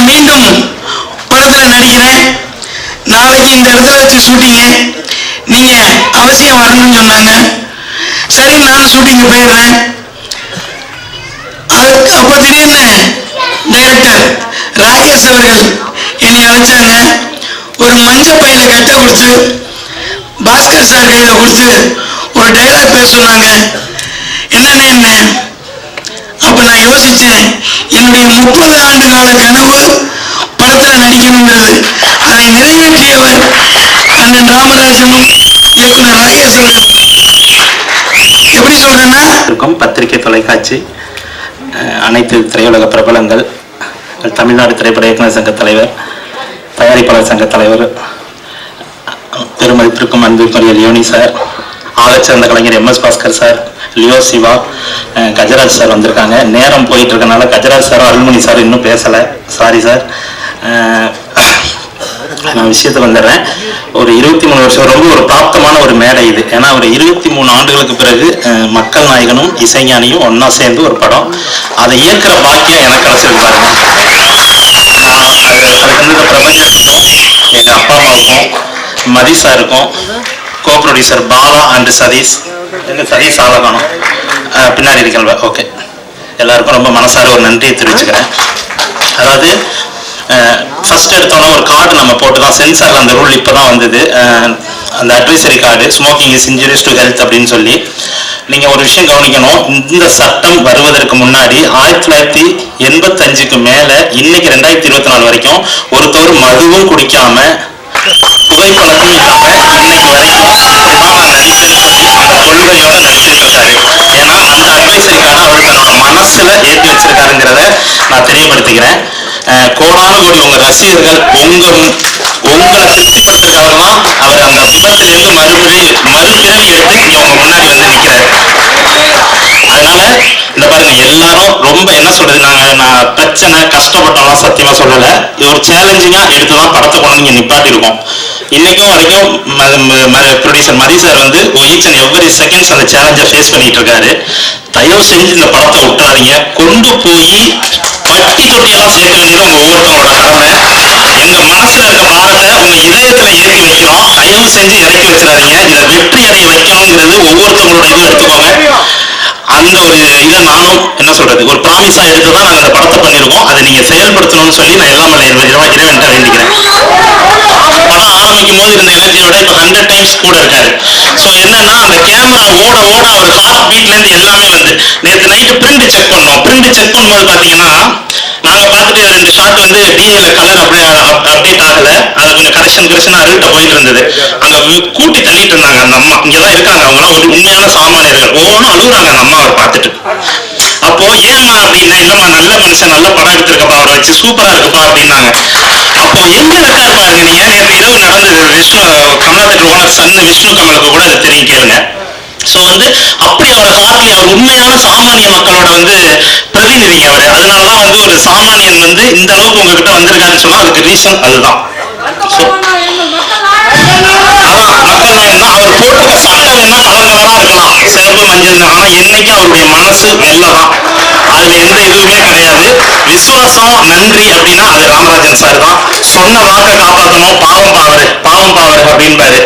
நான் மீண்டும் படத்துல நடிக்கிறேன். நாளைக்கு இந்த இடத்துல வச்சு ஷூட்டிங்கு நீங்க அவசியம் வரணும்னு சொன்னாங்க. சரி நான் ஷூட்டிங்கு போயிடுறேன். அது அப்போ திடீர்னு டைரக்டர் ராகேஷ் அவர்கள் என்னை அழைச்சாங்க. ஒரு மஞ்சள் பையில கட்டை கொடுத்து பாஸ்கர் சார் கையில கொடுத்து ஒரு டைலாக் பேச சொன்னாங்க. என்னன்னு யோசிச்சேன். என்னுடைய முப்பது ஆண்டு கால கனவு படத்துல நடிக்கணுங்கிறது அதை நிறைவேற்றியவர் அண்ணன் ராமராஜன் இயக்குனர் ராகேஷ் எப்படி சொல்றேன்னா? இருக்கும் பத்திரிகை தொலைக்காட்சி அனைத்து திரையுலக பிரபலங்கள் தமிழ்நாடு திரைப்பட இயக்குநர் சங்க தலைவர் தயாரிப்பாளர் சங்க தலைவர் பெருமதிப்பிற்கும் அன்பிற்குரிய லியோனி சார் ஆகச்சிறந்த கலைஞர் M S Bhaskar sir Leo Siva Gajaraj sir வந்திருக்காங்க. நேரம் போயிட்டு இருக்கனால கஜராஜ் சார் அருள்மணி சார் இன்னும் பேசலை. சாரி சார் நான் விஷயத்தை வந்துடுறேன். ஒரு இருபத்தி மூணு வருஷம் ரொம்ப ஒரு பிராப்தமான ஒரு மேடை இது. ஏன்னா ஒரு இருபத்தி மூணு ஆண்டுகளுக்கு பிறகு மக்கள் நாயகனும் இசைஞானியும் ஒன்னா சேர்ந்து ஒரு படம். அதை இயக்குற பாக்கியம் எனக்கு கிடைச்சிருக்கு பாருங்க. அதுக்கு வந்து பிரபஞ்சத்துக்கும் எங்க அப்பா அம்மாவுக்கும் மதி இருக்கும் co producer Bala and Sathish எங்க சதீஷ் ஆலகானம் பின்னாடி இருக்கல்வா ஓகே எல்லாருக்கும் ரொம்ப மனசார ஒரு நன்றியை தெரிவிச்சுக்கிறேன். அதாவது ஃபர்ஸ்ட் எடுத்தோன்னா ஒரு கார்டு நம்ம போட்டு தான் சென்சார் அந்த ரூல் இப்போ தான் வந்தது. அஹ், அந்த advisory card smoking is injurious to health அப்படின்னு சொல்லி. நீங்கள் ஒரு விஷயம் கவனிக்கணும் இந்த சட்டம் வருவதற்கு முன்னாடி ஆயிரத்தி தொள்ளாயிரத்தி எண்பத்தஞ்சுக்கு மேலே இன்னைக்கு ரெண்டாயிரத்தி இருபத்தி நாலு வரைக்கும் ஒருத்தர் மதுவும் குடிக்காம புகைப்பழக்கம் தன்னோட மனசுல ஏற்றி வச்சிருக்காருங்கிறத நான் தெரியப்படுத்திக்கிறேன். அஹ் கோடான கோடி உங்க ரசிகர்கள் உங்க உங்களை திருப்திப்படுத்துறதுக்காக தான் அவர் அந்த விபத்திலிருந்து மறுபடி மறுபிறவி எடுத்து இங்க உங்க முன்னாடி வந்து நிக்கிறாரு. அதனால இந்த பாருங்க எல்லாரும் ரொம்ப என்ன சொல்றது நாங்க நான் பிரச்சனை கஷ்டப்பட்டோம்லாம் சத்தியமா சொல்லல. இது ஒரு சேலஞ்சிங்கா எடுத்துதான் படத்தை கொண்டு வந்து இங்க நிப்பாட்டிருக்கோம் இன்னைக்கும் வரைக்கும் ப்ரொடியூசர் மதி சார் வந்து ஈச் அண்ட் எவ்ரி செகண்ட்ஸ் அந்த சேலஞ்சை ஃபேஸ் பண்ணிட்டு இருக்காரு. தயவு செஞ்சு இந்த படத்தை விட்டுறாதீங்க கொண்டு போய் பட்டி தொட்டியெல்லாம் சேர்க்க வேண்டியது உங்க ஒவ்வொருத்தரோட கடமை எங்க மனசுல இருக்க பாரத்தை உங்க இதயத்துல ஏற்றி வைக்கிறோம் தயவு செஞ்சு இறக்கி வச்சிடாதீங்க இதை வெற்றி அடைய வைக்கணுங்கிறது ஒவ்வொருத்தவங்களோட இதுவும் எடுத்துக்கோங்க அந்த ஒரு இதை நானும் என்ன சொல்றது ஒரு ப்ராமிஸா எடுத்து தான் நாங்கள் அந்த படத்தை பண்ணியிருக்கோம். அதை நீங்க செயல்படுத்தணும்னு சொல்லி நான் எல்லாம் வல்ல இறைவன் இறைவன்கிட்ட வேண்டிக்கிறேன் படம் போது இருந்த எனர்ஜியோட இப்ப ஹண்ட்ரட் டைம்ஸ் கூட இருக்காரு. சோ என்னன்னா அந்த கேமரா ஓட ஓட அவர் ஹார்ட் பீட்ல இருந்து எல்லாமே வந்து நேத்து நைட்டு பிரிண்ட் செக் பண்ணோம். பிரிண்ட் செக் பண்ணும்போது பாத்தீங்கன்னா நாங்க பார்த்துட்டு ரெண்டு ஷாட் வந்து டிஏல கலர் அப்படியே அப்டேட் ஆகல அது கொஞ்சம் கரெக்ஷன் கரெக்ஷன் அருகிட்ட போயிட்டு இருந்தது. அங்க கூட்டி தள்ளிட்டு இருந்தாங்க அந்த அம்மா. இங்கதான் இருக்காங்க. அவங்களாம் ஒரு உண்மையான சாமானியர்கள். ஒவ்வொன்றும் அழுகுறாங்க அந்த அம்மாவை பார்த்துட்டு. அப்போ ஏம்மா அப்படின்னா இல்லம்மா நல்ல மனுஷன் நல்ல படம் எடுத்திருக்கப்பா அவரை வச்சு சூப்பரா இருக்குப்பா அப்படின்னாங்க. அப்போ எங்க இருக்காரு பாருங்க நீங்க நேற்று இரவு நடந்தது Vishnu Kamala theatre owner son Vishnu கமலுக்கு கூட அது தெரியும் கேளுங்க. சோ வந்து அப்படி அவர் ஹார்ட்லி அவர் உண்மையான சாமானிய மக்களோட வந்து பிரதிநிதிங்க அவரு. அதனாலதான் வந்து ஒரு சாமானியன் வந்து இந்த அளவுக்கு உங்ககிட்ட வந்திருக்காருன்னு சொன்னா அதுக்கு ரீசன் அதுதான். மக்கள் அவர் கலங்கலரா இருக்கலாம் சிறப்பு ஆனா என்னைக்கு அவருடைய மனசு வெள்ளதான் அதுல எந்த இதுவுமே கிடையாது. விசுவாசம் நன்றி அப்படின்னா அது ராமராஜன் சார் தான். சொன்ன வாக்க காப்பாத்தணும். பாவம் பாவரு பாவம் பாவரு அப்படின்பாரு.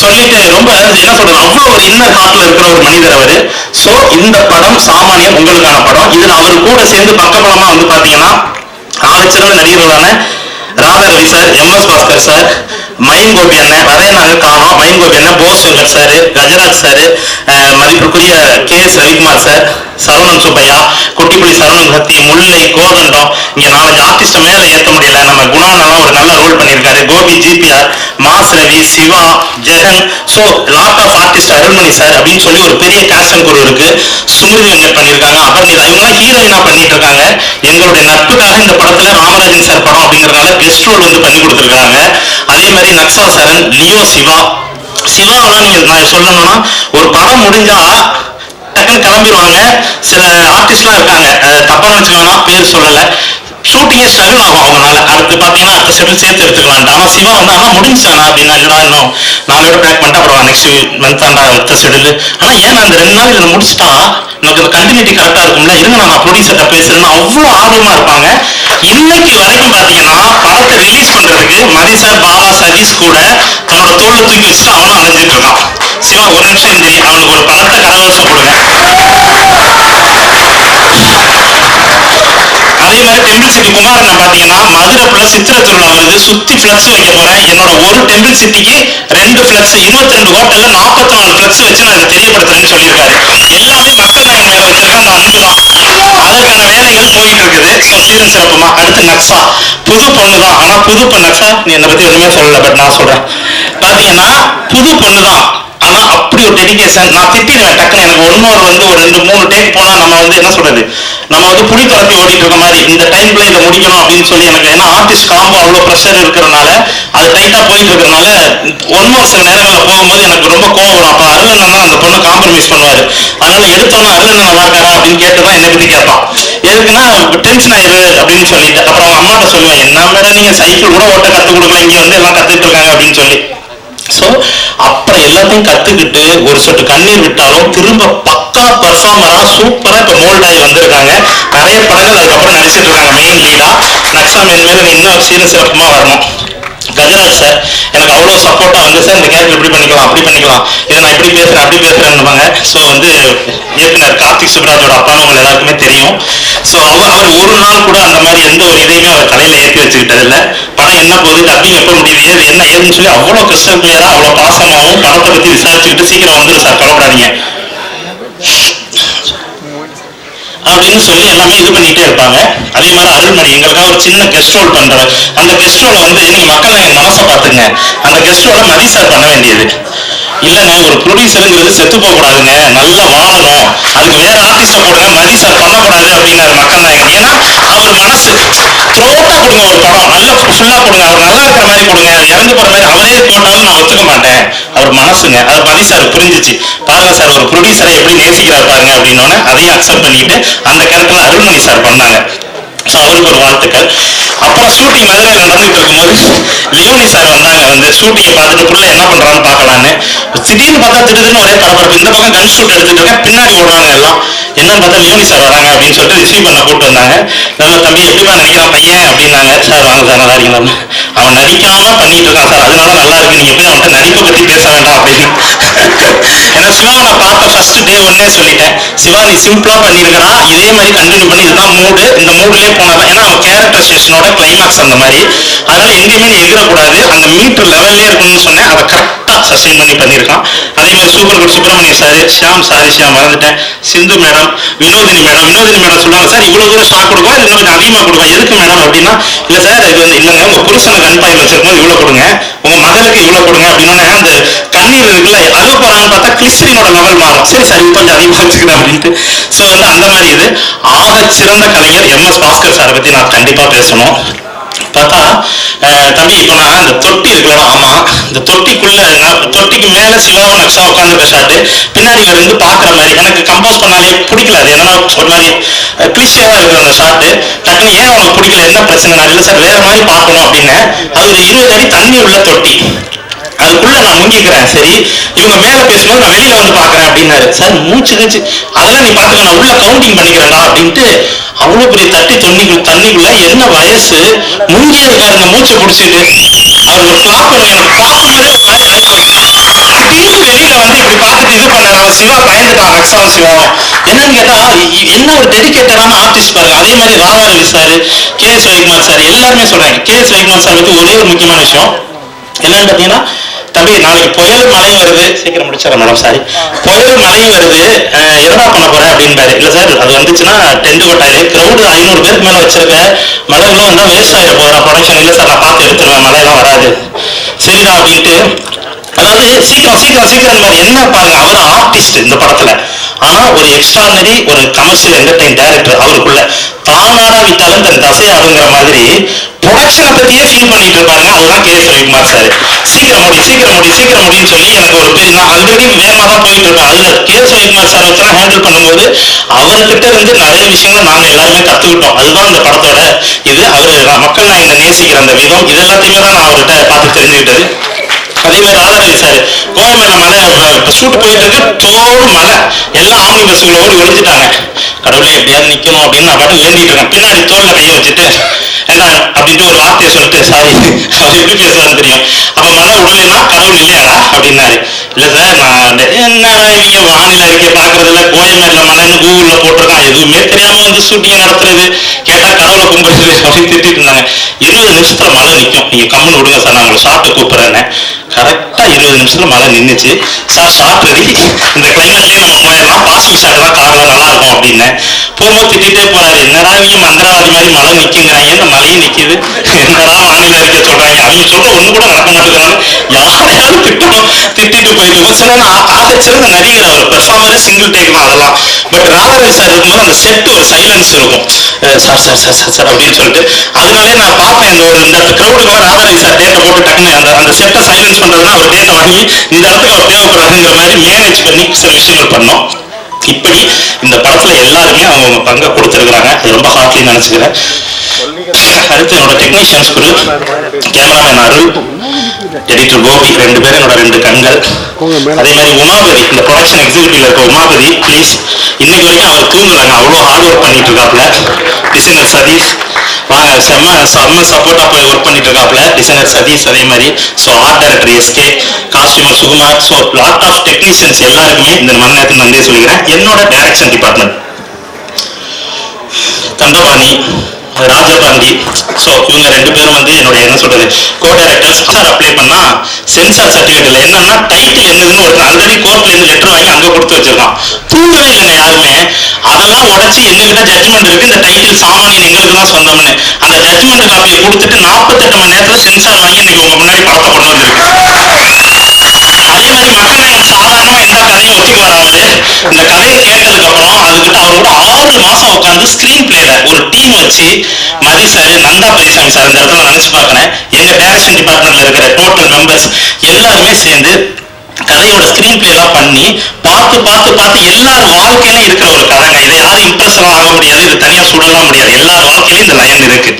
சொல்லிட்டு ரொம்ப என்ன சொல்றது அவ்வளவு ஒரு இன்னர் ஹார்ட்ல இருக்கிற ஒரு மனிதர் அவரு. சோ இந்த படம் சாமானியம் உங்களுக்கான படம். இதுல அவர் கூட சேர்ந்து பக்கபலமா வந்து பாத்தீங்கன்னா ஆகச்சிறந்த நடிகர்களான Radharavi sir M S Bhaskar sir mime Gopi அண்ணன் நிறைய நாங்க காணோம் மயின் கோபி அண்ணன் போஸ் சார் கஜராஜ் சார் மதிப்புக்குரிய K S Ravikumar sir Saravanan Subbaiah Kuttipuli Saravanan Sakthi Mullai Kothandam இங்க நாலஞ்சு ஆர்டிஸ்ட் மேல ஏற்க முடியல. நம்ம குணானெல்லாம் ஒரு நல்ல ரோல் பண்ணியிருக்காரு. Gopi GPR mass Ravi Siva Jagan. So lot of artist Arulmani sir அப்படின்னு சொல்லி ஒரு பெரிய கேஷன் குரு இருக்கு. சுமிருதி வெங்கட் பண்ணியிருக்காங்க அபர்ணிதா இவங்கெல்லாம் ஹீரோயினா பண்ணிட்டு இருக்காங்க எங்களுடைய நட்புக்காக இந்த படத்துல ராமராஜன் சார் படம் அப்படிங்கறதுனால கெஸ்ட் ரோல் வந்து பண்ணி கொடுத்துருக்காங்க அதே மாதிரி நக்ஷா சரண் லியோ சிவா. சிவாவெல்லாம் நீங்க நான் சொல்லணும்னா ஒரு படம் முடிஞ்சா டக்குன்னு கிளம்பிடுவாங்க சில ஆர்டிஸ்ட்லாம் இருக்காங்க. தப்பா நினைச்சுக்க பேர் சொல்லலை. ஷூட்டிங்கே ஸ்ட்ரகிள் ஆகும் அவங்களால அடுத்து பார்த்தீங்கன்னா அடுத்த செட்டில் சேர்த்து எடுத்துக்கலாம். ஆனால் சிவா வந்து ஆனால் முடிஞ்சானா அப்படின்னா இல்லடா இன்னும் நாலு பேர் பேக் பண்ணிட்டு அப்புறம் நெக்ஸ்ட் மந்த் தான்டா அடுத்த ஷெடியூல் ஆனால் ஏன் அந்த ரெண்டு நாள் இதை முடிச்சிட்டா? நமக்கு இந்த கண்டினியூட்டி கரெக்டாக இருக்கும்ல. இருங்க நான் ப்ரொடியூசர்கிட்ட பேசுறேன்னு அவ்வளோ ஆர்வமாக இருப்பாங்க. இன்னைக்கு வரைக்கும் பார்த்தீங்கன்னா படத்தை ரிலீஸ் பண்ணுறதுக்கு மதி சார் பாலா சதீஷ் கூட தன்னோட தோலை தூக்கி வச்சுட்டு அவனும் அலைஞ்சிட்டு இருக்கான். சிவா ஒரு நிமிஷம் அவனுக்கு ஒரு படத்தை கரகோஷம் கொடுங்க மாதிரி டெம்பிள் சிட்டி குமாரண்ணன் பாத்தீங்கன்னா மதுரை பிளஸ் சித்திர திருவிழா வருது சுத்தி பிளக்ஸ் வைக்க போறேன். என்னோட ஒரு டெம்பிள் சிட்டிக்கு ரெண்டு பிளக்ஸ் இருபத்தி ரெண்டு ஹோட்டல்ல நாற்பத்தி நாலு பிளக்ஸ் வச்சு நான் தெரியப்படுத்துறேன்னு சொல்லியிருக்காரு. எல்லாமே மக்கள் நாயகம் மேல வச்சிருக்க அந்த அன்பு தான் அதற்கான வேலைகள் போயிட்டு இருக்குது. ஸோ சீரும் சிறப்புமா? அடுத்து நக்ஸா புது பொண்ணு தான். ஆனா புது பொண்ணு நக்ஸா நீ என்னை பத்தி எதுவுமே சொல்லல பட் நான் சொல்றேன். பாத்தீங்கன்னா புது பொண்ணு தான். அப்படி ஒரு டெடிகேஷன் நான் திட்டிடுவேன் டக்குன்னு எனக்கு ஒன்னொரு வந்து ஒரு ரெண்டு மூணு டைம் போனால் நம்ம வந்து என்ன சொல்றது? நம்ம வந்து புளி பரப்பி ஓடிட்டு இருக்க மாதிரி இந்த டைம்ல இதை முடிக்கணும் அப்படின்னு சொல்லி எனக்கு ஏன்னா ஆர்டிஸ்ட் காம்போ அவ்வளோ ப்ரெஷர் இருக்கிறனால அது டைட்டா போயிட்டு இருக்கிறனால ஒன் சில நேரங்களில் போகும்போது எனக்கு ரொம்ப கோவம் வரும். அப்போ அருளண்ணா தான் அந்த பொண்ணை காம்ப்ரமைஸ் பண்ணுவாரு. அதனால எடுத்தோன்னா அருளண்ணா நல்லா இருக்காரா அப்படின்னு கேட்டு தான் என்னை பத்தி கேட்பான். எதுக்குன்னா டென்ஷன் ஆயிரு அப்படின்னு சொல்லிட்டு அப்புறம் அவங்க அம்மாட்ட சொல்லுவேன் என்ன மேடம் நீங்க சைக்கிள் கூட ஓட்ட கற்றுக் கொடுக்கல இங்க வந்து எல்லாம் கத்துட்டு இருக்காங்க அப்படின்னு சொல்லி. ஸோ அப்புறம் எல்லாத்தையும் கத்துக்கிட்டு ஒரு சொட்டு கண்ணீர் விட்டாலும் திரும்ப பக்கா பர்ஃபார்மரா சூப்பரா இப்போ மோல்ட் ஆகி வந்திருக்காங்க. நிறைய படங்கள் அதுக்கப்புறம் நடிச்சிட்டு இருக்காங்க. மெயின் லீடா நக்ஸா மேல் மேல இன்னும் சீரியஸ் சிறப்புமா வரணும். கஜராஜ் சார் எனக்கு அவ்வளோ சப்போர்ட்டா வந்து சார் இந்த கேரக்டர் இப்படி பண்ணிக்கலாம் அப்படி பண்ணிக்கலாம். இதை நான் இப்படி பேசுறேன் அப்படி பேசுறேன்னுவாங்க. ஸோ வந்து இயக்குனர் கார்த்திக் சுப்ராஜோட அப்பான்னு உங்க எல்லாருக்குமே தெரியும். ஸோ அவர் அவர் ஒரு நாள் கூட அந்த மாதிரி எந்த ஒரு இதையுமே அவர் தலையில ஏற்றி வச்சுக்கிட்டதில்லை. படம் என்ன போகுது? டப்பிங் எப்போ முடியுது? ஏது என்ன ஏதுன்னு சொல்லி அவ்வளோ கிறிஸ்டன் கிளியரா அவ்வளோ பாசமாகவும் படத்தை பற்றி விசாரிச்சுக்கிட்டு சீக்கிரம் வந்துடும் சார் கவலைப்படாதீங்க. அப்படின்னு சொல்லி எல்லாமே இது பண்ணிகிட்டே இருப்பாங்க. அதே மாதிரி அருள்மணி எங்களுக்காக ஒரு சின்ன கெஸ்ட் ரோல் பண்றாரு அந்த கெஸ்ட் ரோலை வந்து நீங்க மக்கள் என் மனசை பார்த்துங்க அந்த கெஸ்ட் ரோலை மதி சார் பண்ண வேண்டியது. இல்லைங்க ஒரு ப்ரொடியூசருங்கிறது செத்து போக கூடாதுங்க நல்லா வாழணும் அதுக்கு வேற ஆர்டிஸ்ட போடுங்க மதி சார் பண்ணக்கூடாது அப்படின்னாரு மக்கள் நாயகன் ஏன்னா அவர் மனசு த்ரோட்டா கொடுங்க ஒரு படம் நல்ல ஃபுல்லா கொடுங்க. அவர் நல்லா இருக்கிற மாதிரி கொடுங்க. இறந்து போற மாதிரி அவரே போட்டாலும் நான் ஒத்துக்க மாட்டேன். அவர் மனசுங்க. அது மதி சார் புரிஞ்சிச்சு. பாருங்க சார் ஒரு ப்ரொடியூசரை எப்படி நேசிக்கிறார் பாருங்க அப்படின்னோடனே அதையும் அக்செப்ட் பண்ணிட்டு அந்த கேரக்டர்ல அருள்மணி சார் பண்ணாங்க ஸோ அவருக்கு ஒரு வாழ்த்துக்கள். அப்புறம் ஷூட்டிங் மதுரையில் நடந்துட்டு இருக்கும்போது லியோனி சார் வந்தாங்க வந்து. ஷூட்டிங்கை பார்த்துட்டு புள்ள என்ன பண்றான்னு பார்க்கலான்னு. திடீர்னு பார்த்தா திடீர்னு ஒரே பரபரப்பு இந்த பக்கம் கன் எடுத்துட்டாங்க எடுத்துட்டு பின்னாடி ஓடுறாங்க எல்லாம். என்னன்னு பார்த்தா லியோனி சார் வராங்க அப்படின்னு சொல்லிட்டு ரிசீவ் பண்ண கூட்டு வந்தாங்க. நல்ல தம்பி எப்படிப்பா நடிக்கிறான் பையன்? அப்படின்னாங்க. சார் வாங்க சார் நல்லா இருக்கீங்களா அவன் நடிக்காம பண்ணிட்டு இருக்கான் சார் அதனால நல்லா இருக்கு நீங்க எப்படி அவன்கிட்ட நடிப்பை பத்தி பேச வேண்டாம் அப்படின்னு. ஏன்னா சிவாவை நான் பார்த்த ஃபர்ஸ்ட் டே ஒன்னே சொல்லிட்டேன். சிவா நீ சிம்பிளா பண்ணிருக்கா இதே மாதிரி கண்டினியூ பண்ணி இதுதான் மூடு இந்த மூடுலயே போனாதான் ஏன்னா அவன் கேரக்டர் ஸ்டேஷனோட கிளைமாக்ஸ் அந்த மாதிரி. அதனால எங்கேயுமே நீ எகிரக்கூடாது அந்த மீட்டர் லெவல்லே இருக்கணும்னு சொன்னேன். அதை கரெக்டா சஸ்டைன் பண்ணி பண்ணிருக்கான் பண்ணியிருக்கான் அதே மாதிரி super good Subramaniam sir. Shyam sorry Shyam மறந்துட்டேன். Sindhu madam Vinodhini madam Vinodhini madam சொல்லுவாங்க சார் இவ்வளவு தூரம் ஷாக் கொடுக்கும் இது கொஞ்சம் அதிகமா கொடுக்கும் எதுக்கு மேடம் அப்படின்னா இல்ல சார் இது வந்து இல்லைங்க உங்கள் புருஷனை கன் பாயில் வச்சிருக்கும் இவ்வளோ கொடுங்க. உங்க மகளுக்கு இவ்வளோ கொடுங்க. அப்படின்னா அந்த கண்ணீர் இருக்குல்ல அழுவ போறான்னு பார்த்தா கிளிஸ்டரினோட லெவல் மாறும். சரி சார் இது கொஞ்சம் அதிகமாக வச்சுக்கிறேன் அப்படின்ட்டு. ஸோ வந்து அந்த மாதிரி இது. ஆக சிறந்த கலைஞர் எம் எஸ் பாஸ்கர் சாரை பத்தி நான் கண்டிப்பா பேசணும். பார்த்தா அஹ், தம்பி இப்போ நான் தொட்டி இருக்குல்லடா ஆமா இந்த தொட்டிக்குள்ள தொட்டிக்கு மேல சிவாவும் நக்ஷா உட்காந்து ஷாட்டு பின்னாடி இவர் இருந்து பாக்குற மாதிரி எனக்கு கம்போஸ் பண்ணாலே பிடிக்கல அது. என்னன்னா ஒரு மாதிரி கிளிஷியாவா இருக்கு அந்த ஷாட்டு டக்குன்னு ஏன் உனக்கு பிடிக்கல? என்ன பிரச்சனை நான் இல்லை சார் வேற மாதிரி பார்க்கணும் அப்படின்னு. அது ஒரு இருபது அடி தண்ணி உள்ள தொட்டி. அதுக்குள்ள நான் முங்கிக்கிறேன். சரி இவங்க மேல பேசும்போது நான் வெளியில வந்து பாக்குறேன் அப்படின்னாரு. சார் மூச்சு கழிச்சு அதெல்லாம் நீ பாத்துக்க நான் உள்ள கவுண்டிங் பண்ணிக்கிறேன்டா அப்படின்ட்டு அவ்வளவு பெரிய தட்டி தண்ணிக்குள்ள தண்ணிக்குள்ள என்ன வயசு? முங்கியே இருக்காருங்க மூச்சை பிடிச்சிட்டு அது ஒரு கிளாப் எனக்கு திடீர்னு வெளியில வந்து இப்படி பார்த்துட்டு இது பண்ணா சிவா பயந்துட்டான் ரக்ஷாவும் சிவா. என்னன்னு கேட்டா என்ன ஒரு டெடிக்கேட்டடான ஆர்டிஸ்ட் பாருங்க. அதே மாதிரி Radha Ravi sir K S Ravikumar sir எல்லாருமே சொல்றாங்க. கே எஸ் ரவிக்குமார் சார் பத்தி ஒரே ஒரு முக்கியமான விஷயம். என்னன்னு பாத்தீங்கன்னா தம்பி நாளைக்கு புயல் மழையும் வருது. சீக்கிரம் முடிச்சிடறேன் மேடம் சாரி. புயல் மழையும் வருது. என்னடா பண்ண போறேன் அப்படின்பாரு. இல்ல சார் அது வந்துச்சுன்னா டென்ட் கொட்டாரு கிரௌடு ஐநூறு பேருக்கு மேல வச்சிருக்க. மழை எல்லாம் வந்தா வேஸ்ட் ஆயிட போறா ப்ரொடக்ஷன் இல்ல சார். நான் பார்த்து எடுத்துருவேன். மழையெல்லாம் வராது. சரிடா அப்படின்ட்டு அதாவது சீக்கிரம் சீக்கிரம் சீக்கிரம் என்ன பாருங்க. அவர் ஆர்டிஸ்ட் இந்த படத்துல. ஆனா ஒரு எக்ஸ்ட்ரானரி ஒரு கமர்ஷியல் என்டர்டைன் டைரக்டர் அவருக்குள்ள. தானாடா விட்டாலும் தன் தசை ஆடுங்கிற மாதிரி ப்ரொடக்ஷனை பத்தியே ஃபீல் பண்ணிட்டு இருப்பாருங்க அதெல்லாம் கே எஸ் ரவிக்குமார் சார் சீக்கிரம் முடி சீக்கிரம் முடி சீக்கிரம் முடின்னு சொல்லி எனக்கு ஒரு பெரிய நான் ஆல்ரெடி வேகமா தான் போயிட்டு இருப்பேன் அதுல கே எஸ் சார் வச்சு ஹேண்டில் பண்ணும்போது அவர்கிட்ட இருந்து நிறைய விஷயங்கள் நாங்க எல்லாருமே கத்துக்கிட்டோம் அதுதான் அந்த படத்தோட இது அவர் மக்கள் நான் என்ன நேசிக்கிற அந்த விதம் இது எல்லாத்தையுமே தான் நான் அவர்கிட்ட பார்த்து தெரிஞ்சுக்கிட்டது அதே மாதிரி ராதாரவி சார் மலை இப்போ போயிட்டு இருக்கு மலை எல்லா ஆம்பளை பசங்களை ஓடி ஒழிஞ்சிட்டாங்க கடவுளே எப்படியாவது நிக்கணும் அப்படின்னு நான் பாட்டு வேண்டிட்டு இருக்கேன். பின்னாடி தோல்ல கையை வச்சுட்டு என்ன அப்படின்ட்டு ஒரு வார்த்தையை சொல்லிட்டு சாரி அவர் எப்படி பேசுவான்னு தெரியும். அப்ப மலை விடலைன்னா கடவுள் இல்லையாடா? அப்படின்னாரு. இல்ல சார் நான் என்ன என்னடா இவங்க வானிலை அறிக்கை பாக்குறதுல கோயம்பேடுல மலைன்னு கூகுள்ல போட்டிருக்கான். எதுவுமே தெரியாம வந்து ஷூட்டிங் நடத்துறது. கேட்டா கடவுளை கும்பிடுறது. அப்படின்னு திட்டிட்டு இருந்தாங்க. இருபது நிமிஷத்துல மழை நிற்கும் நீங்க கம்முன்னு விடுங்க சார் நான் உங்களை சாப்பிட்டு கூப்பிடுறேன்னு. கரெக்டா இருபது நிமிஷத்துல மழை நின்னுச்சு. சார் ஷார்ட் ரெடி இந்த கிளைமேட்லேயே நம்ம போயிடலாம் பாசிங் ஷாட் தான் நல்லா இருக்கும் அப்படின்னு. போகும்போது திட்டே போனாரு. என்னடா இவங்க மந்திரவாதி மாதிரி மழை நிக்குங்கிறாங்க இந்த மழையும் நிக்குது? என்னடா வானிலை இருக்க சொல்றாங்க அவங்க சொல்ற ஒண்ணு கூட நடக்க மாட்டேங்கிறாங்க யாரையாவது சிறந்த ஆகச்சிறந்த நடிகர் அவர் பெர்ஃபார்மரே சிங்கிள் டேக் அதெல்லாம்? பட் ராகவன் சார் இருக்கும்போது அந்த செட் ஒரு சைலன்ஸ் இருக்கும். Sir sir sir sir sir அப்படின்னு சொல்லிட்டு. அதனாலே நான் பார்ப்பேன் அந்த ஒரு இந்த கிரௌடுக்கு ராகவன் சார் டேட்டை போட்டு டக்குன்னு அந்த அந்த செட்டை சைலன்ஸ் பண்றதுனா அவர் டேட்டை வாங்கி இந்த இடத்துக்கு அவர் தேவைப்படாதுங்கிற மாதிரி மேனேஜ் பண்ணி சில விஷயங்கள் பண்ணோம். இப்படி இந்த படத்துல எல்லாருமே அவங்கவுங்க பங்கை கொடுத்துருக்குறாங்க. அது ரொம்ப ஹார்ட்லி நினைச்சுக்கிறேன். அடுத்து என்னோட technicians Guru cameraman Arul editor Gopi ரெண்டு பேரும் என்னோட ரெண்டு கண்கள். அதே மாதிரி உமாபதி இந்த ப்ரொடக்ஷன் எக்ஸிக்யூட்டிவ்ல இருக்க உமாபதி ப்ளீஸ் இன்னைக்கு வரைக்கும் அவர் தூங்கலைங்க அவ்வளோ ஹார்ட் ஒர்க் பண்ணிட்டு இருக்காப்ல டிசைனர் சதீஷ். வாங்க செம்ம செம்ம சப்போர்ட்டாக போய் ஒர்க் பண்ணிட்டு இருக்காப்ல டிசைனர் சதீஷ் அதே மாதிரி. So art director SK costumer Sukumar. So lot of technicians எல்லாருக்குமே இந்த மணி நேரத்தில் நன்றி சொல்லிக்கிறேன். என்னோட direction department Dhandapani. Rajapandi so இவங்க ரெண்டு பேரும் வந்து என்னுடைய என்ன சொல்றது கோ டைரக்டர்ஸ் சார் அப்ளை பண்ணா சென்சார் சர்டிஃபிகேட்ல என்னன்னா டைட்டில் என்னதுன்னு ஒரு ஆல்ரெடி கோர்ட்ல இருந்து லெட்டர் வாங்கி அங்க கொடுத்து வச்சிருக்கான் தூங்கவே இல்லைங்க யாருமே அதெல்லாம் உடைச்சு எங்ககிட்ட ஜட்மெண்ட் இருக்கு இந்த டைட்டில் சாமானியன் எங்களுக்கு தான் சொந்தம்னு அந்த ஜட்மெண்ட் காப்பியை கொடுத்துட்டு நாற்பத்தெட்டு மணி நேரத்துல சென்சார் வாங்கி இன்னைக்கு உங்க முன்னாடி படத்தை கொண்டு வந்திருக்கு அதே மாதிரி மக்கள் நாயகன் சாதாரணமா எந்த கதையும் ஒத்துக்க வராமல் இந்த கதையை கேட்டதுக்கு அப்புறம் கூட மாசம் உட்காந்து ஸ்கிரீன் பிளேல ஒரு டீம் வச்சு மதி சார் நந்தா பெரியசாமி சார் அந்த இடத்துல நினைச்சு பார்க்கிறேன். எங்க டைரக்ஷன் டிபார்ட்மெண்ட்ல இருக்கிற டோட்டல் மெம்பர்ஸ் எல்லாருமே சேர்ந்து கதையோட ஸ்கிரீன் பிளே எல்லாம் பண்ணி பார்த்து பார்த்து பார்த்து எல்லார் வாழ்க்கையிலும் இருக்கிற ஒரு கதைங்க இதை யாரும் இம்ப்ரெஸ் எல்லாம் ஆக முடியாது இது தனியா சுடலாம் முடியாது. எல்லார் வாழ்க்கையிலும் இந்த லைன் இருக்கு.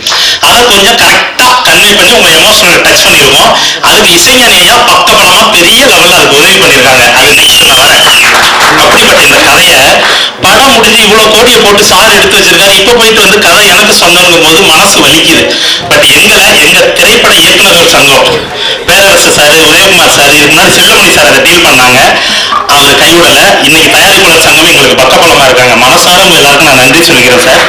அதை கொஞ்சம் கரெக்டா கன்வே உங்க எமோஷனல் டச் பண்ணிருக்கோம் அதுக்கு இசைஞானி ஐயா பக்கபலமா பெரிய லெவல்ல அதுக்கு உதவி பண்ணிருக்காங்க. அது நெக்ஸ்ட் அப்படிப்பட்ட இந்த கதையை படம் முடிஞ்சு இவ்வளவு கோடியை போட்டு சார் எடுத்து வச்சிருக்காரு. இப்ப போயிட்டு வந்து கதை எனக்கு சொந்தங்கும் போது மனசு வலிக்குது. பட் எங்களை எங்க திரைப்பட இயக்குநர்கள் சங்கம் பேரரசு சார் உதயகுமார் சார் இதுக்கு முன்னாடி செல்வமணி சார் அதை டீல் பண்ணாங்க. அவர் கைவிடல. இன்னைக்கு தயாரிப்பாளர் சங்கம் எங்களுக்கு பக்கபலமா இருக்காங்க. மனசார உங்க எல்லாருக்கும் நான் நன்றி சொல்லிக்கிறேன் சார்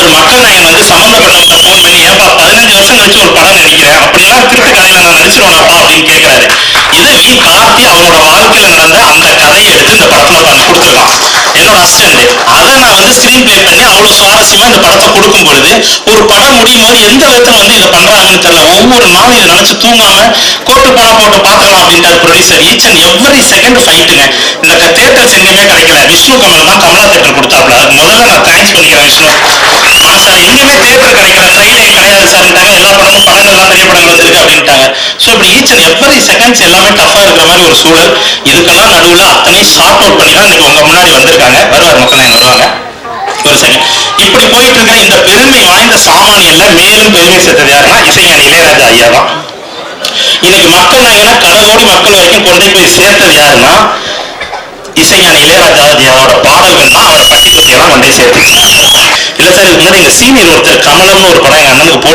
ஒரு மக்கள் நாயகன் வந்து சம்மந்தப்பட்டவங்க ஃபோன் பண்ணி ஏப்பா பதினஞ்சு வருஷம் கழிச்சு ஒரு படம் நடிக்கிறேன் அப்படின்னா திருட்டு கதையில நான் நடிச்சிருவேன்ப்பா அப்படின்னு கேட்கிறாரு இதை நீ பார்த்து அவனோட வாழ்க்கையில நடந்த அந்த கதையை எடுத்து இந்த படத்துல பண்ணி கொடுத்துருக்கான் என்னோட அதை நான் வந்து ஸ்கிரீன் பிளே பண்ணி அவ்வளவு சுவாரஸ்யமா இந்த படத்தை கொடுக்கும் பொழுது ஒரு படம் முடியும் போது எந்த விதத்துல வந்து இதை பண்றாங்கன்னு தெரியல. ஒவ்வொரு நாளும் இதை நினைச்சு தூங்காம கோட்டு படம் போட்டு பாத்துக்கலாம் அப்படின்ட்டு producer each and every second ஃபைட்டுங்க இந்த தேட்டர்ஸ் எங்கேயுமே கிடைக்கல. விஷ்ணு கமல் தான் கமலா தேட்டர் கொடுத்தாப்ல அதுக்கு முதல்ல நான் தேங்க்ஸ் பண்ணிக்கிறேன் விஷ்ணு ஆமா சார் எங்கேயுமே தேட்டர் கிடைக்கல ட்ரைனிங் கிடையாது சார்ட்டாங்க எல்லா படமும் படங்கள்லாம் பெரிய படங்கள் ஸோ இப்படி ஈச் அண்ட் எவ்ரி செகண்ட்ஸ் எல்லாமே டஃபாக இருக்கிற மாதிரி ஒரு சூழல். இதுக்கெல்லாம் நடுவில் அத்தனை ஷார்ட் அவுட் பண்ணி தான் உங்க முன்னாடி வந்திருக்காங்க. வருவார் மக்கள் நாயகன் வருவாங்க. ஒரு செகண்ட் இப்படி போயிட்டு இருக்கிற இந்த பெருமை வாய்ந்த சாமானியல்ல மேலும் பெருமை சேர்த்தது யாருன்னா இசைஞானி இளையராஜா ஐயா தான். இன்னைக்கு மக்கள் நாயகனா கடலோடி மக்கள் வரைக்கும் கொண்டு போய் சேர்த்தது யாருன்னா இசைஞானி இளையராஜா ஐயாவோட பாடல்கள். தான் அவரை பட்டி தொட்டி எல்லாம் கொண்டு சேர்த்து சேர்த்துச்சு இல்ல சார் இதுக்கு முன்னாடி எங்க சீனியர் ஒருத்தர் கமலம்னு ஒரு படம் எங்க அண்ணனுக்கு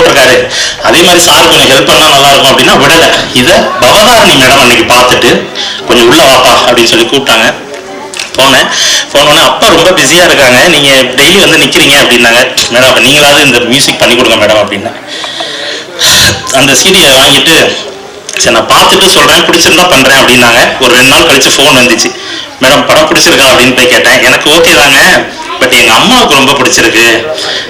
அதே மாதிரி சார் கொஞ்சம் ஹெல்ப் பண்ணா நல்லா இருக்கும் அப்படின்னா விடலை. இதை பவதாரணி மேடம் அன்னைக்கு பார்த்துட்டு கொஞ்சம் உள்ள வாப்பா அப்படின்னு சொல்லி கூப்பிட்டாங்க. போனேன். போனோடனே அப்பா ரொம்ப பிஸியாக இருக்காங்க. நீங்கள் டெய்லி வந்து நிற்கிறீங்க அப்படின்னாங்க. மேடம் அப்போ நீங்களாவது இந்த மியூசிக் பண்ணி கொடுங்க மேடம் அப்படின்னா. அந்த சீடியை வாங்கிட்டு சரி நான் பார்த்துட்டு சொல்கிறேன் பிடிச்சிருந்தா பண்ணுறேன் அப்படின்னாங்க. ஒரு ரெண்டு நாள் கழித்து ஃபோன் வந்துச்சு. மேடம் படம் பிடிச்சிருக்கா? அப்படின்னு போய் கேட்டேன். எனக்கு ஓகே தாங்க. பட் எங்கள் அம்மாவுக்கு ரொம்ப பிடிச்சிருக்கு.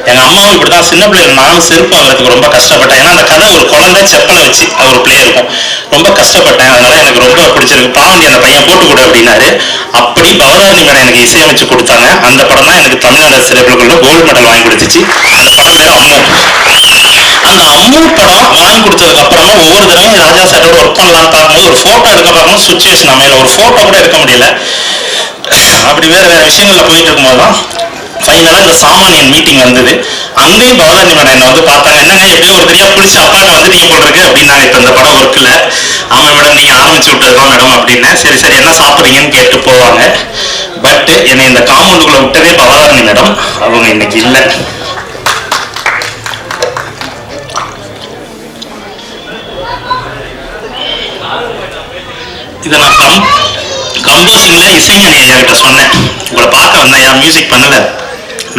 எங்கள் அம்மாவும் இப்படிதான் சின்ன பிள்ளைகள் நானும் செருப்பு வாங்குறதுக்கு ரொம்ப கஷ்டப்பட்டேன். ஏன்னா அந்த கதை ஒரு குழந்தை செப்பலை வச்சு அது ஒரு பிளே இருக்கும். ரொம்ப கஷ்டப்பட்டேன். அதனால எனக்கு ரொம்ப பிடிச்சிருக்கு. பாவண்டி அந்த பையன் போட்டு கொடு அப்படின்னாரு. அப்படி பவதாரணி மேடம் எனக்கு இசையமைச்சு கொடுத்தாங்க. அந்த படம் தான் எனக்கு தமிழ்நாடு சிறப்புகளில் கோல்டு மெடல் வாங்கி கொடுத்துச்சு. அந்த படம் பேர் அம்மு அந்த அம்மு படம் வாங்கி கொடுத்ததுக்கு அப்புறமா ஒவ்வொரு தடவையும் ராஜா சாரோட ஒர்க் பண்ணலாம்னு பார்க்கும்போது ஒரு ஃபோட்டோ எடுக்க பார்க்கும்போது சுச்சுவேஷன் அமையல. ஒரு ஃபோட்டோ கூட எடுக்க முடியல. அப்படி வேற வேற விஷயங்கள்ல போயிட்டு இருக்கும்போது தான் ஃபைனலாக இந்த சாமானியன் மீட்டிங் வந்தது. அங்கேயும் பவதாரணி மேடம் என்னை வந்து பார்த்தாங்க என்னங்க எப்படியோ ஒரு பெரிய பிடிச்சி அப்பாட்ட வந்துட்டீங்க போல் இருக்கு அப்படின்னாங்க. இப்போ இந்த படம் ஒர்க்கில். ஆமாம் மேடம் நீங்கள் ஆரம்பிச்சு விட்டுருக்கோம் மேடம் அப்படின்னு. சரி சரி என்ன சாப்பிட்றீங்கன்னு கேட்டு போவாங்க. பட் என்னை இந்த காம்பவுண்டுக்குள்ள விட்டதே பவதாரணி மேடம். அவங்க இன்னைக்கு இல்லை. இதை நான் கம் கம்போசிங்ல இசைஞானி ஐயா சொன்னேன். உங்களை பார்க்க வந்தேன் ஏன் மியூசிக் பண்ணல?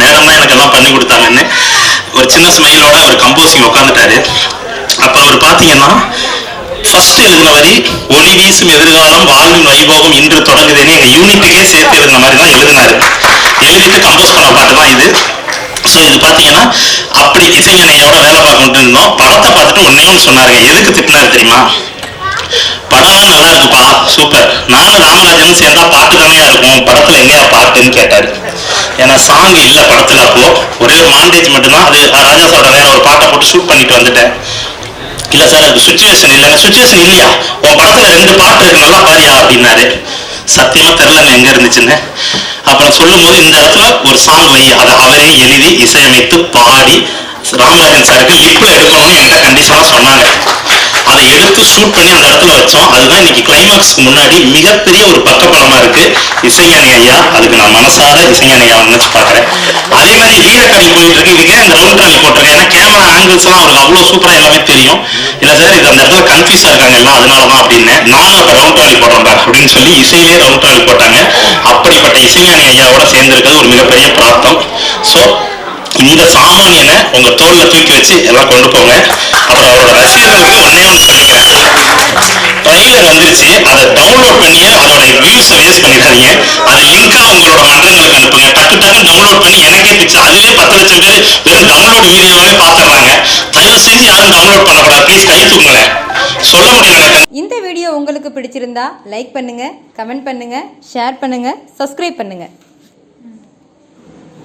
மேடம் தான் எனக்கு எல்லாம் பண்ணி கொடுத்தாங்கன்னு. ஒரு சின்ன ஸ்மைலோட அவர் கம்போசிங் உட்காந்துட்டாரு அப்போ அவர் பார்த்தீங்கன்னா ஃபர்ஸ்ட் எழுதின வரி ஒளி வீசும் எதிர்காலம் வாழ்வின் வைபோகம் இன்று தொடங்குதுன்னு எங்க யூனிட்டுக்கே சேர்த்து எழுதின மாதிரி தான் எழுதினாரு. எழுதிட்டு கம்போஸ் பண்ண பாட்டு தான் இது. ஸோ இது பார்த்தீங்கன்னா அப்படி இசைஞானி வேலை பார்க்க இருந்தோம் படத்தை பார்த்துட்டு ஒன்னே ஒன்று சொன்னாருங்க. எதுக்கு திட்டினார் தெரியுமா? படம் நல்லா இருக்குப்பா சூப்பர். நானும் ராமராஜனும் சேர்ந்தா பாட்டு தானே இருக்கும் படத்துல எங்கேயா பாட்டுன்னு கேட்டாரு. ஏன்னா சாங் இல்ல படத்துல அப்போ. ஒரே ஒரு மாண்டேஜ் மட்டும்தான். அது ராஜா சாரோட வேற ஒரு பாட்டை போட்டு ஷூட் பண்ணிட்டு வந்துட்டேன். இல்ல சார் அது சுச்சுவேஷன் இல்லைங்க சுச்சுவேஷன் இல்லையா? உன் படத்துல ரெண்டு பாட்டு இருக்கு. நல்லா பாரியா அப்படின்னாரு. சத்தியமா தெரில எங்க இருந்துச்சுன்னு. அப்புறம் சொல்லும் போது இந்த இடத்துல ஒரு சாங் வை அதை அவரே எழுதி இசையமைத்து பாடி ராமராஜன் சாருக்கு லிப்ல எடுக்கணும்னு என்கிட்ட கண்டிஷனா சொன்னாங்க. அதை எடுத்து ஷூட் பண்ணி அந்த இடத்துல வச்சோம். அதுதான் இன்னைக்கு கிளைமேக்ஸ்க்கு முன்னாடி மிகப்பெரிய ஒரு பக்கப்படமா இருக்கு. இசைஞானி ஐயா அதுக்கு நான் மனசார இசைஞானி ஐயா நினைச்சு பாக்குறேன் அதே மாதிரி வீரக்கணி போயிட்டு இருக்கு. இதுக்கு ஏன் இந்த ரவுண்ட் ட்ராலி போட்டிருக்கேன் ஏன்னா கேமரா ஆங்கிள்ஸ் எல்லாம் அவருக்கு அவ்வளவு சூப்பரா எல்லாமே தெரியும். இல்ல சார் இது அந்த இடத்துல கன்ஃபியூஸா இருக்காங்க. எல்லாம் அதனாலதான் அப்படின்னு. நானும் அப்ப ரவுண்ட் ட்ராலி போடுறேன் அப்படின்னு சொல்லி இசையிலே ரவுண்ட் ட்ராலி போட்டாங்க. அப்படிப்பட்ட இசைஞானி ஐயாவோட சேர்ந்திருக்கிறது ஒரு மிகப்பெரிய பிராப்தம். சோ இந்த சாமானியனை உங்க தோல்ல தூக்கி வச்சு எல்லாம் கொண்டு போங்க. அப்புறம் அவரோட ரசிகர்களுக்கு ஒன்னே ஒன்று ட்ரைலர் வந்துருச்சு. அதை டவுன்லோட் பண்ணி அதோட வியூஸை வேஸ்ட் பண்ணிடாதீங்க. அது லிங்கா உங்களோட மன்றங்களுக்கு அனுப்புங்க. டக்கு டக்கு டவுன்லோட் பண்ணி எனக்கே பிச்சு. அதுலேயே பத்து லட்சம் பேர் வெறும் டவுன்லோட் வீடியோவே பார்த்துடுறாங்க தயவு செஞ்சு யாரும் டவுன்லோட் பண்ணக்கூடாது. ப்ளீஸ் கை தூக்குங்களேன். சொல்ல முடியல இந்த வீடியோ உங்களுக்கு பிடிச்சிருந்தா லைக் பண்ணுங்க கமெண்ட் பண்ணுங்க ஷேர் பண்ணுங்க சப்ஸ்கிரைப் பண்ணுங்க.